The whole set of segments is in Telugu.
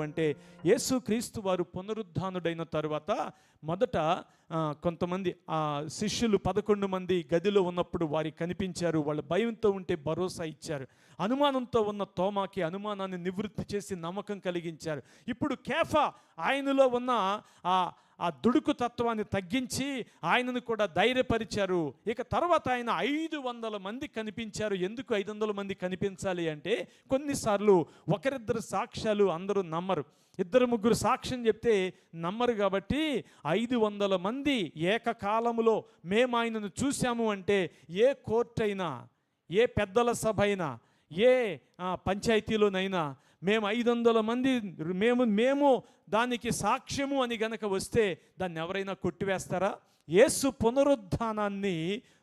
అంటే యేసుక్రీస్తు వారు పునరుద్ధానుడైన తర్వాత మొదట కొంతమంది ఆ శిష్యులు పదకొండు మంది గదిలో ఉన్నప్పుడు వారికి కనిపించారు. వాళ్ళ భయంతో ఉంటే భరోసా ఇచ్చారు. అనుమానంతో ఉన్న తోమాకి అనుమానాన్ని నివృత్తి చేసి నమ్మకం కలిగించారు. ఇప్పుడు కేఫా ఆయనలో ఉన్న ఆ ఆ దుడుకు తత్వాన్ని తగ్గించి ఆయనను కూడా ధైర్యపరిచారు. ఇక తర్వాత ఆయన ఐదు వందల మంది కనిపించారు. ఎందుకు ఐదు వందల మంది కనిపించాలి అంటే కొన్నిసార్లు ఒకరిద్దరు సాక్ష్యాలు అందరూ నమ్మరు. ఇద్దరు ముగ్గురు సాక్ష్యం చెప్తే నమ్మరు కాబట్టి ఐదు వందల మంది ఏకకాలములో మేము ఆయనను చూశాము అంటే ఏ కోర్టు అయినా ఏ పెద్దల సభ అయినా ఏ పంచాయతీలోనైనా మేము ఐదు వందల మంది మేము మేము దానికి సాక్ష్యము అని గనక వస్తే దాన్ని ఎవరైనా కొట్టివేస్తారా? యేసు పునరుద్ధానాన్ని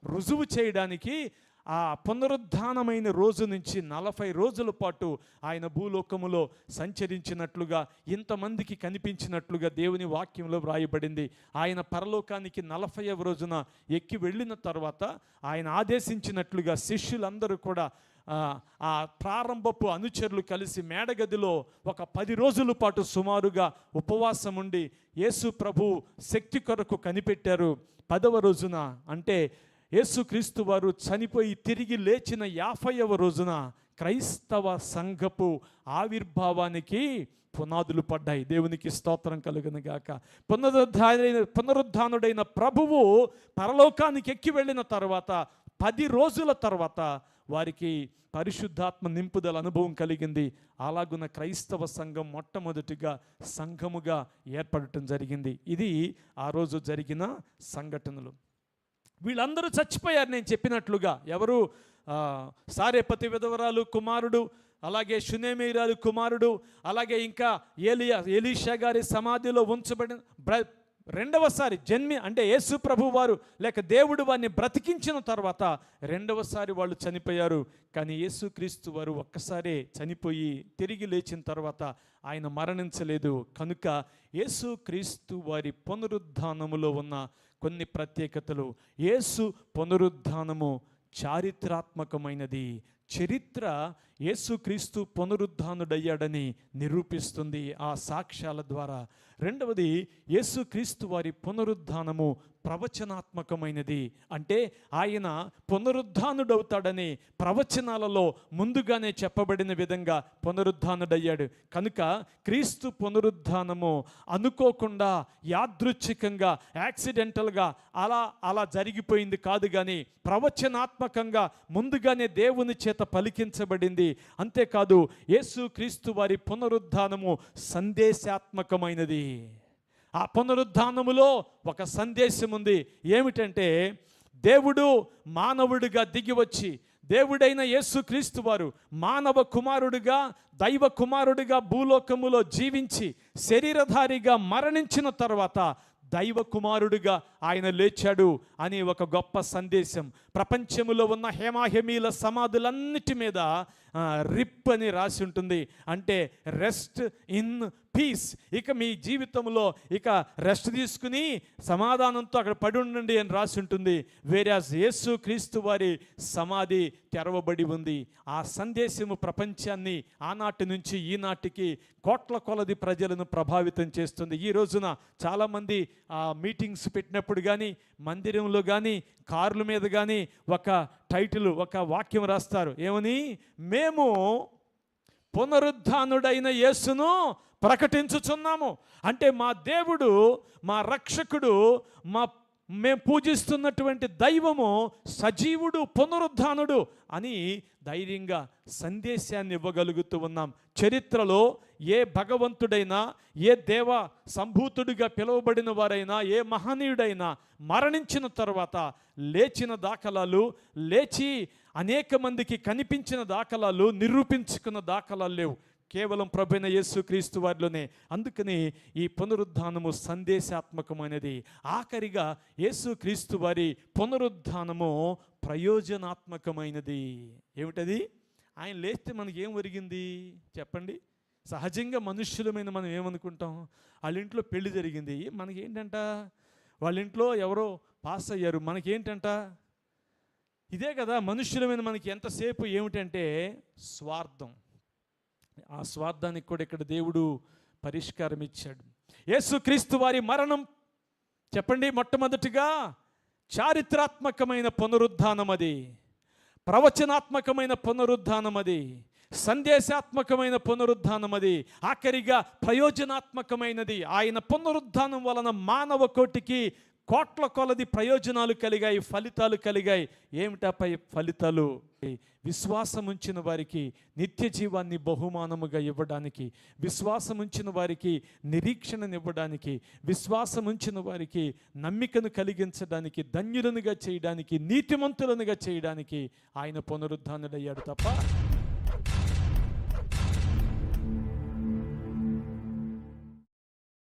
రుజువు చేయడానికి ఆ పునరుద్ధానమైన రోజు నుంచి నలభై రోజుల పాటు ఆయన భూలోకములో సంచరించినట్లుగా ఇంతమందికి కనిపించినట్లుగా దేవుని వాక్యంలో వ్రాయబడింది. ఆయన పరలోకానికి నలభైవ రోజున ఎక్కి వెళ్ళిన తర్వాత ఆయన ఆదేశించినట్లుగా శిష్యులందరూ కూడా ఆ, ప్రారంభపు అనుచరులు కలిసి మేడగదిలో ఒక పది రోజుల పాటు సుమారుగా ఉపవాసం ఉండి యేసు ప్రభు శక్తి కొరకు కనిపెట్టారు. పదవ రోజున అంటే యేసుక్రీస్తు వారు చనిపోయి తిరిగి లేచిన యాభైవ రోజున క్రైస్తవ సంఘపు ఆవిర్భావానికి పునాదులు పడ్డాయి. దేవునికి స్తోత్రం కలుగును గాక. పునరుద్ధారైన పునరుద్ధానుడైన ప్రభువు పరలోకానికి ఎక్కి వెళ్ళిన తర్వాత పది రోజుల తర్వాత వారికి పరిశుద్ధాత్మ నింపుదల అనుభవం కలిగింది. అలాగున్న క్రైస్తవ సంఘం మొట్టమొదటిగా సంఘముగా ఏర్పడటం జరిగింది. ఇది ఆ రోజు జరిగిన సంఘటనలు. వీళ్ళందరూ చచ్చిపోయారు నేను చెప్పినట్లుగా. ఎవరు సారేపతి విధవరాలు కుమారుడు అలాగే షునేమీరాలు కుమారుడు అలాగే ఇంకా ఏలియా ఎలీషా గారి సమాధిలో ఉంచబడిన బ్ర రెండవసారి జన్మి అంటే యేసు ప్రభు వారు లేక దేవుడు వారిని బ్రతికించిన తర్వాత రెండవసారి వాళ్ళు చనిపోయారు. కానీ యేసుక్రీస్తు వారు ఒక్కసారే చనిపోయి తిరిగి లేచిన తర్వాత ఆయన మరణించలేదు. కనుక యేసుక్రీస్తు వారి పునరుద్ధానములో ఉన్న కొన్ని ప్రత్యేకతలు. యేసు పునరుద్ధానము చారిత్రాత్మకమైనది. చరిత్ర యేసుక్రీస్తు పునరుద్ధానుడయ్యాడని నిరూపిస్తుంది ఆ సాక్ష్యాల ద్వారా. రెండవది యేసుక్రీస్తు వారి పునరుద్ధానము ప్రవచనాత్మకమైనది. అంటే ఆయన పునరుద్ధానుడవుతాడని ప్రవచనాలలో ముందుగానే చెప్పబడిన విధంగా పునరుద్ధానుడయ్యాడు. కనుక క్రీస్తు పునరుద్ధానము అనుకోకుండా యాదృచ్ఛికంగా యాక్సిడెంటల్గా అలా అలా జరిగిపోయింది కాదు కానీ ప్రవచనాత్మకంగా ముందుగానే దేవుని చేత పలికించబడింది. అంతేకాదు యేసు క్రీస్తు వారి పునరుద్ధానము సందేశాత్మకమైనది. ఆ పునరుద్ధానములో ఒక సందేశం ఉంది ఏమిటంటే దేవుడు మానవుడిగా దిగి వచ్చి దేవుడైన యేసుక్రీస్తు వారు మానవ కుమారుడిగా దైవ కుమారుడిగా భూలోకములో జీవించి శరీరధారిగా మరణించిన తర్వాత దైవ కుమారుడిగా ఆయన లేచాడు అని ఒక గొప్ప సందేశం. ప్రపంచములో ఉన్న హేమాహేమీల సమాధులన్నిటి మీద రిప్ అని రాసి ఉంటుంది. అంటే రెస్ట్ ఇన్ పీస్ ఇక మీ జీవితంలో ఇక రెస్ట్ తీసుకుని సమాధానంతో అక్కడ పడి ఉండండి అని రాసి ఉంటుంది. వేరే యేసు క్రీస్తు వారి సమాధి తెరవబడి ఉంది. ఆ సందేశము ప్రపంచాన్ని ఆనాటి నుంచి ఈనాటికి కోట్ల కొలది ప్రజలను ప్రభావితం చేస్తుంది. ఈ రోజున చాలామంది ఆ మీటింగ్స్ పెట్టినప్పుడు కానీ మందిరంలో కానీ కార్ల మీద కానీ ఒక టైటిల్ ఒక వాక్యం రాస్తారు. ఏమని? మేము పునరుద్ధానుడైన యేసును ప్రకటించుచున్నాము. అంటే మా దేవుడు మా రక్షకుడు మా మేము పూజిస్తున్నటువంటి దైవము సజీవుడు పునరుద్ధానుడు అని ధైర్యంగా సందేశాన్ని ఇవ్వగలుగుతూ ఉన్నాం. చరిత్రలో ఏ భగవంతుడైనా ఏ దేవ సంభూతుడిగా పిలువబడిన వారైనా ఏ మహనీయుడైనా మరణించిన తర్వాత లేచిన దాఖలాలు లేచి అనేక మందికి కనిపించిన దాఖలాలు నిరూపించుకున్న దాఖలాలు లేవు. కేవలం ప్రభుైన యేసుక్రీస్తు వారిలోనే. అందుకని ఈ పునరుద్ధానము సందేశాత్మకమైనది. ఆఖరిగా యేసుక్రీస్తు వారి పునరుద్ధానము ప్రయోజనాత్మకమైనది. ఏమిటది? ఆయన లేస్తే మనకి ఏం ఒరిగింది? చెప్పండి. సహజంగా మనుష్యులమైన మనం ఏమనుకుంటాం? వాళ్ళ ఇంట్లో పెళ్ళి జరిగింది. మనకి ఏంటంట వాళ్ళ ఇంట్లో ఎవరో పాస్ అయ్యారు. మనకేంటంట? ఇదే కదా మనుష్యులమైన మనకి ఎంతసేపు ఏమిటంటే స్వార్థం. ఆ స్వార్థానికి కూడా ఇక్కడ దేవుడు పరిష్కారం ఇచ్చాడు. యేసుక్రీస్తు వారి మరణం చెప్పండి మొట్టమొదటిగా చారిత్రాత్మకమైన పునరుద్ధానం అది. ప్రవచనాత్మకమైన పునరుద్ధానం అది. సందేశాత్మకమైన పునరుద్ధానం అది. ఆఖరిగా ప్రయోజనాత్మకమైనది. ఆయన పునరుద్ధానం వలన మానవ కోటికి కోట్ల కొలది ప్రయోజనాలు కలిగాయి ఫలితాలు కలిగాయి. ఏమిటపై ఫలితాలు? విశ్వాసం ఉంచిన వారికి నిత్య జీవాన్ని బహుమానముగా ఇవ్వడానికి విశ్వాసం ఉంచిన వారికి నిరీక్షణనివ్వడానికి విశ్వాసం ఉంచిన వారికి నమ్మికను కలిగించడానికి ధన్యులనుగా చేయడానికి నీతిమంతులనుగా చేయడానికి ఆయన పునరుద్ధానుడయ్యాడు తప్ప